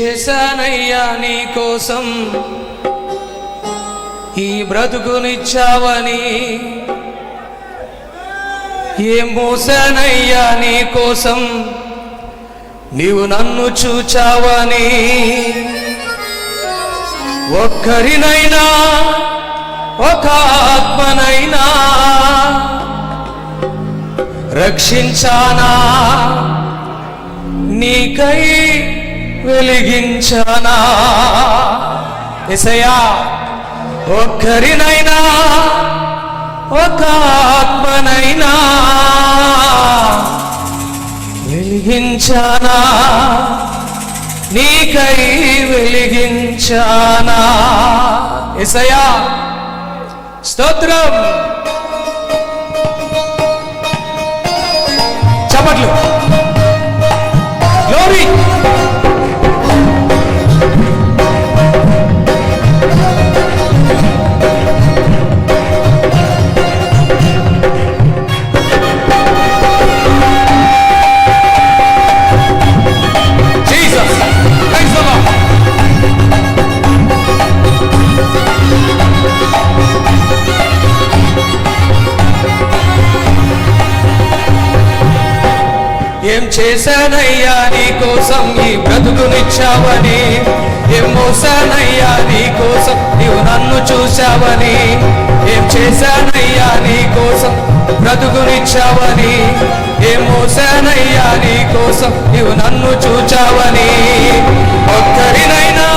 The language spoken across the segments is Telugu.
చేశానయ్యా నీ కోసం. ఈ బ్రతుకునిచ్చావని ఏం మోసానయ్యా నీ కోసం? నీవు నన్ను చూచావని ఒక్కరినైనా ఒక ఆత్మనైనా రక్షించానా? నీకై వెలిగించనా? ఎసయా ఒక్కరినైనా ఒక ఆత్మనైనా వెలిగించానా? నీకై వెలిగించానా? ఎసయా స్తోత్రం. ఏం చేశానయ్యా నీ కోసం ఈ బ్రతుకునిచ్చావని? ఏం మోసానయ్యా నీ కోసం నీవు నన్ను చూశావని? ఏం చేశానయ్యా నీ కోసం బ్రతుకునిచ్చావని? ఏం మోసానయ్యా నీ కోసం నీవు నన్ను చూచావని? ఒక్కరినైనా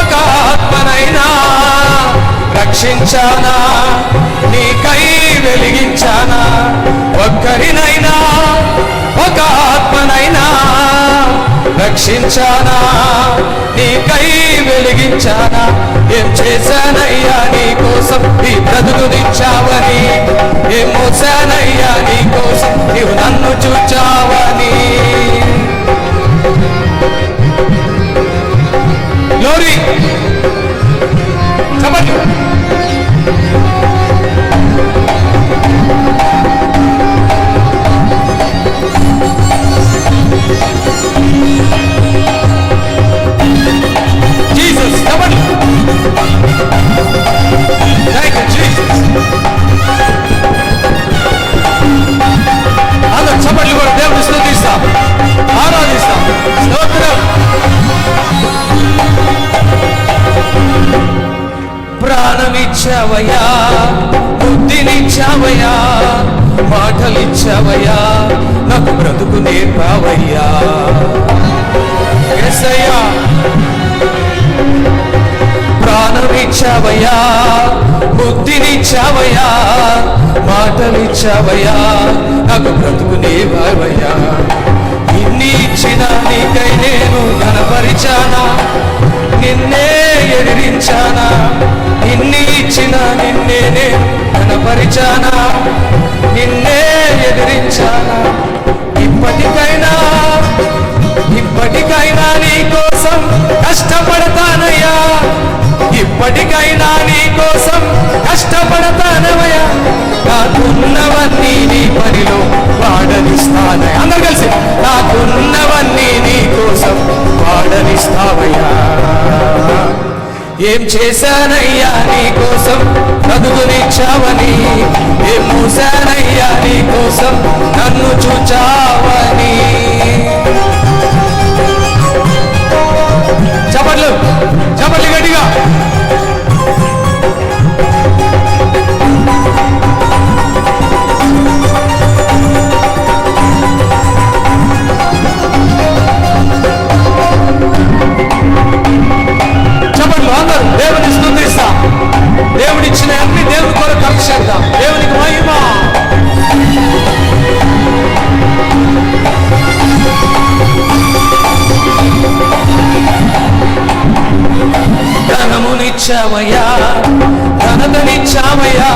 ఒక ఆత్మనైనా రక్షించానా? నీకై రక్షించానా? నీకై వెలిగించానా? ఏం చేశానయ్యా నీ కోసం? ఈ బ్రతుకునిచ్చావని ఏం మోసానయ్యా నీ కోసం? నీవు నన్ను చూచావని గ్లోరీ చప్పట్లు జీసస్ ఇచ్చావయ్యా? బుద్ధినిచ్చావయ్యా మాటలిచ్చావయ్యా? నాకు బ్రతుకు నేర్పావయ్యా? ఎస్సయ్యా ప్రాణమిచ్చావయ్యా? బుద్ధినిచ్చావయ్యా? మాటలిచ్చావయ్యా? నాకు బ్రతుకు నేర్పావయ్యా? ఎదిరించానా? నిన్నే ఎదిరించానా? ఇప్పటికైనా ఇప్పటికైనా నీ కోసం కష్టపడతానయ్యా. ఇప్పటికైనా నీ కోసం కష్టపడతానవయ్యా నాకున్నవన్నీ నీ పనిలో వాడనిస్తానయ్యా. అందరు కలిసి నాకున్న ఏం చేశానయ్యా నీ కోసం? చదువునిచ్చావని ఏం మూసానయ్యా నీ కోసం? నన్ను చూచావని. చపట్లు చపట్లు గట్టిగా. నిలిపావయ్యా ఘనతనిచ్చావయ్యా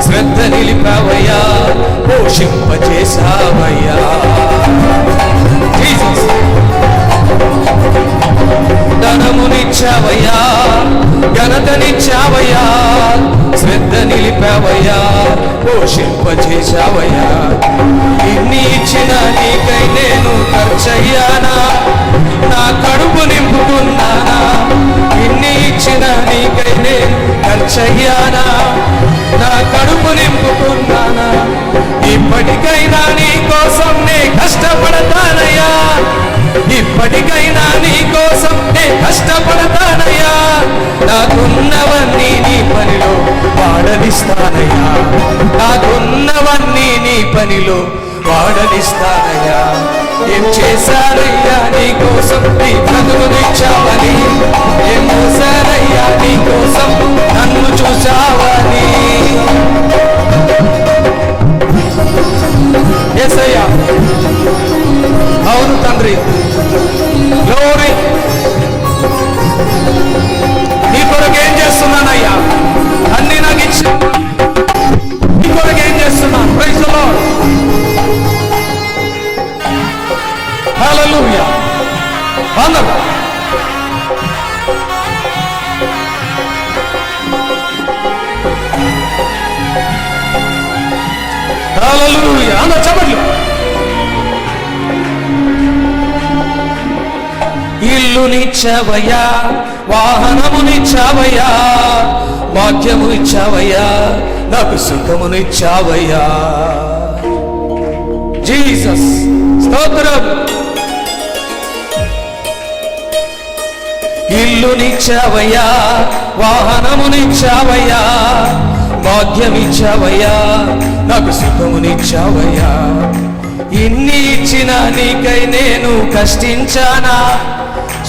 శ్రద్ధ నిలిపావయ్యా. పోషింపచేశావయ్యా ధనమునిచ్చావయ్యా. ఘనతనిచ్చావయ్యా. శ్రద్ధ నిలిపావయ్యా. పోషింపచేశావయ్యా ఇన్ని ఇచ్చిన నీకై నేను ఖర్చయ్యానా? నా కడుపు చెయ్యానా? నా కడుపు నింపుకున్నానా ఇప్పటికైనా నీ కోసం నే కష్టపడతానయ్యా. ఇప్పటికైనా నీ కోసం నే కష్టపడతానయ్యా. నాకున్నవన్నీ నీ పనిలో పాడనిస్తానయ్యా నాకున్నవన్నీ నీ పనిలో వాడనిస్తానయ్యా ఏం చేశారయ్యా నీ కోసం? నీ బ్రతుకునిచ్చావని ఏం చేశానయ్యా నీ కోసం? నన్ను చూసావని అందరూ ఇల్లు అందరూ వాహనము నిచ్చావయ్యా వాహనమునిచ్చావయ్యా వాక్యమునిచ్చావయ్యా నాకు సుఖమునిచ్చావయ్యా జీసస్ స్తోత్రం. ఇల్లునిచ్చావయ్యా వాహనమునిచ్చావయ్యా భాగ్యమిచ్చావయ్యా నాకు సుఖమునిచ్చావయ్యా. ఇన్ని ఇచ్చిన నీకై నేను కష్టించానా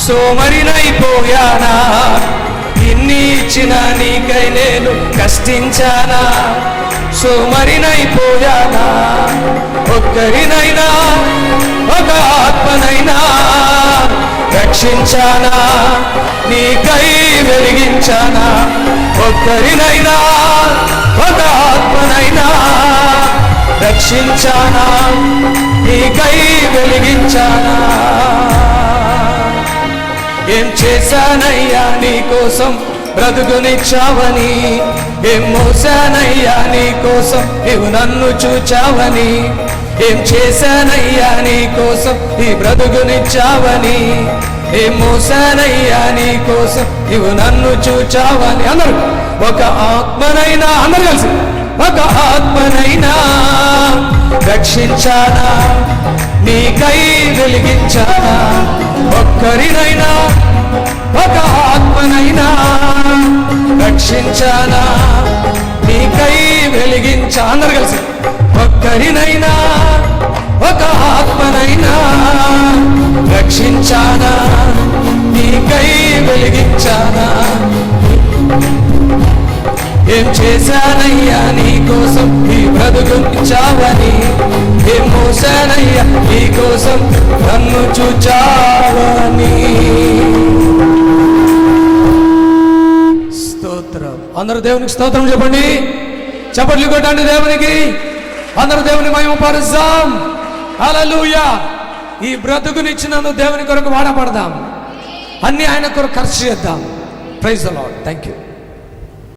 సోమరినైపోయానా? ఇన్ని ఇచ్చిన నీకై నేను కష్టించానా సోమరినైపోయానా? ఒక్కరినైనా ఒక ఆత్మనైనా రక్షించానా? నీకై వెలిగించానా? ఒక్కరినైనా ఒక ఆత్మనైనా రక్షించానా? నీకై వెలిగించానా? ఏం చేశానయ్యా నీ కోసం బ్రతుకునిచ్చావని? ఏం మోసానయ్యా నీ కోసం నీవు నన్ను చూచావని? ఏం చేశానయ్యా నీ కోసం ఈ బ్రతుకునిచ్చావని? ఏ మోసానయ్యా నీ కోసం నువ్వు నన్ను చూచావని అందరూ ఒక ఆత్మనైనా అందరు కలిసి ఒక ఆత్మనైనా రక్షించానా? నీకై వెలిగించానా? ఒక్కరినైనా ఒక ఆత్మనైనా రక్షించానా? నీకై వెలిగించా? అందరు కలిసి ఒక్కరినైనా ఒక ఆత్మనైనా రక్షించానా? నీకై వెలిగించానా? ఏం చేశానయ్యా నీ కోసం? నీ బ్రతుకుంచావని ఏం మోసానయ్యా నీ కోసం? నన్ను చూచావని. స్తోత్రం. అందరూ దేవునికి స్తోత్రం చెప్పండి. చప్పట్లు కొట్టండి దేవునికి. అందరూ దేవుని మహిమ పరుస్తాం హలలుయా ఈ బ్రతుకునిచ్చినందుకు దేవుని కొరకు వాడపడదాం అన్ని ఆయన కొరకు ఖర్చు చేద్దాం. Praise lord thank you